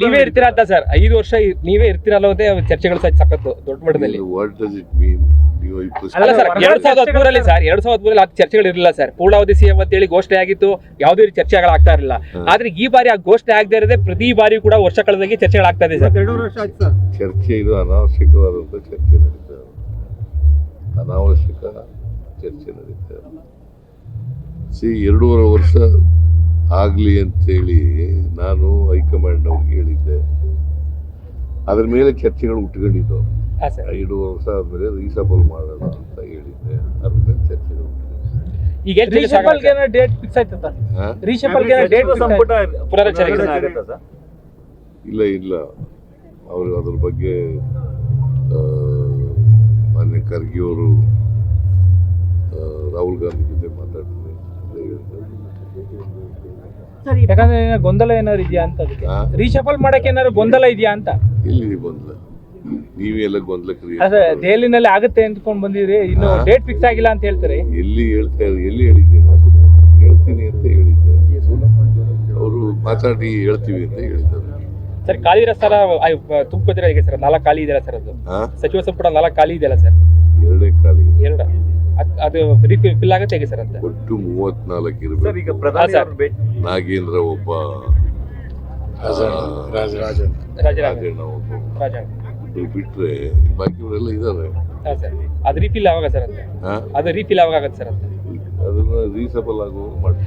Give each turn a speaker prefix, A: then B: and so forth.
A: ನೀವೇ ಇರ್ತೀರಾ ಅಂತ ಸರ್. ಐದು ವರ್ಷ ನೀವೇ ಇರ್ತೀರಲ್ಲ ಅನ್ನೋದೇ ಚರ್ಚೆಗಳು ಸಹ ಸಖತ್ತು ದೊಡ್ಡ ಮಟ್ಟದಲ್ಲಿ.
B: ವಾಟ್ ಡಸ್ ಇಟ್ ಮೀನ್ ನೀವು ಈ ಪುಸ್ತಕ
A: ಅಲ್ಲ ಸರ್ ಎರಡ್ ಸಾವಿರದ ಹದಿಮೂರಲ್ಲಿ ಸರ್ ಎರಡ್ ಸಾವಿರದ ಹದಿಮೂರಲ್ಲಿ ಆ ಚರ್ಚೆಗಳು ಇರಲಿಲ್ಲ ಸರ್. ಪೂರ್ಣಾವಧಿ ಸಿಎಂ ಅಂತೇಳಿ ಘೋಷಣೆ ಆಗಿತ್ತು ಯಾವುದೇ ರೀತಿ ಚರ್ಚೆಗಳಾಗ್ತಾ ಇರಲಿಲ್ಲ. ಆದ್ರೆ ಈ ಬಾರಿ ಆ ಘೋಷಣೆ ಆಗದೆ ಇರದೆ ಪ್ರತಿ ಬಾರಿ ಕೂಡ ವರ್ಷ ಕಳೆದಾಗಿ ಚರ್ಚೆಗಳು ಆಗ್ತಾ ಇದೆ ಸರ್.
C: ಎರಡೂವರೆ ವರ್ಷ ಆಯ್ತು ಸರ್.
B: ಚರ್ಚೆ ಇದು ಅನಾವಶ್ಯಕವಾದಂತ ಚರ್ಚೆ ನಡೀತಾ ಇದೆ. ಅನಾವಶ್ಯಕ ಚರ್ಚೆ ನಡೀತಾ ಇದೆ. ಸಿ ಎರಡೂವರೆ ವರ್ಷ ಆಗಲಿ ಅಂತೇಳಿ ನಾನು ಹೈಕಮಾಂಡ್ನವ್ರಿಗೆ ಹೇಳಿದ್ದೆ. ಅದ್ರ ಮೇಲೆ ಚರ್ಚೆಗಳು ಉಟ್ಕೊಂಡಿದ್ದು. ಐದು ವರ್ಷ ಆದಮೇಲೆ ರೀಸಬಲ್ ಮಾಡೋಣ ಅಂತ ಹೇಳಿದ್ದೆ. ಅದ್ರ ಮೇಲೆ ಚರ್ಚೆಗಳು
A: ಈಗ
C: ಡೇಟ್ ಫಿಕ್ಸ್ ಆಯ್ತು ಸರ್?
B: ಇಲ್ಲ ಇಲ್ಲ. ಅವರು ಅದ್ರ ಬಗ್ಗೆ ಮಾನ್ಯ ಖರ್ಗೆ ಅವರು ರಾಹುಲ್ ಗಾಂಧಿ ಜೊತೆ.
C: ಯಾಕಂದ್ರೆ ಏನೋ ಗೊಂದಲ ಏನಾದ್ರು ಇದೆಯಾ ಅಂತ? ರೀಶಫಲ್ ಮಾಡಕ್ಕೆ ಏನಾದ್ರು ಗೊಂದಲ ಇದೆಯಾ ಅಂತ?
B: ಇಲ್ಲಿ ಗೊಂದಲ? ನೀವೆಲ್ಲ ಗೊಂದಲ
C: ದೆಹಲಿನಲ್ಲಿ ಆಗುತ್ತೆ ಅಂತಕೊಂಡು ಬಂದಿದ್ರಿ ಇನ್ನು ಡೇಟ್ ಫಿಕ್ಸ್ ಆಗಿಲ್ಲ ಅಂತ ಹೇಳ್ತಾರೆ.
B: ಎಲ್ಲಿ ಹೇಳ್ತಾ ಎಲ್ಲಿ ಹೇಳಿದ್ದೆ ಹೇಳ್ತೀನಿ ಅಂತ ಹೇಳಿದ್ದೆ ಅವರು ಮಾತಾಡಿ ಹೇಳ್ತೀವಿ ಅಂತ ಹೇಳಿದ್ದಾರೆ.
A: ಸರ್ ಖಾಲಿ ಇರೋ ತುಂಬಿದ್ರೆ ಹೇಗೆ ಸರ್ ನಾಲ್ಕು ಖಾಲಿ ಇದೆಯಲ್ಲ ಸರ್ ಅದು. ಸಚಿವ ಸಂಪುಟ ನಾಲ್ಕು ಖಾಲಿ ಇದೆಯಲ್ಲ ಸರ್?
B: ಎರಡೇ ಖಾಲಿ
A: ಎರಡು. ಅದ್- ಅದು ರಿಫಿಲ್ ಆಗುತ್ತೆ ಹೇಗೆ ಸರ್ ಅಂತ?
B: ಒಟ್ಟು ಮೂವತ್ನಾಲ್ಕು
D: ಸರ್
B: ಇರಬೇಕು
D: ಈಗ ಪ್ರಧಾನಿ
A: ಹಾ,
D: ಅವರು ಭೇಟಿ
B: ನಾಗೇಂದ್ರ ಒಬ್ಬ ರಾಜ
A: ರಾಜರಾಜ
B: ರಾಜಣ್ಣ ಒಬ್ಬ.
A: ರಾಜ
B: ಇವ್ರು ಬಿಟ್ರೆ ಬಾಕಿಯವರೆಲ್ಲ ಇದ್ದಾರೆ.
A: ಹಾಂ ಸರ್ ಅದು ರಿಫಿಲ್ ಯಾವಾಗ ಸರ್ ಅಂತ? ಅದು ರಿಫಿಲ್ ಯಾವಾಗ ಆಗುತ್ತೆ ಸರ್ ಅಂತ?
B: ಅದನ್ನ ರೀಸಬಲ್ ಆಗುವ ಮಾಡ್ತೀವಿ.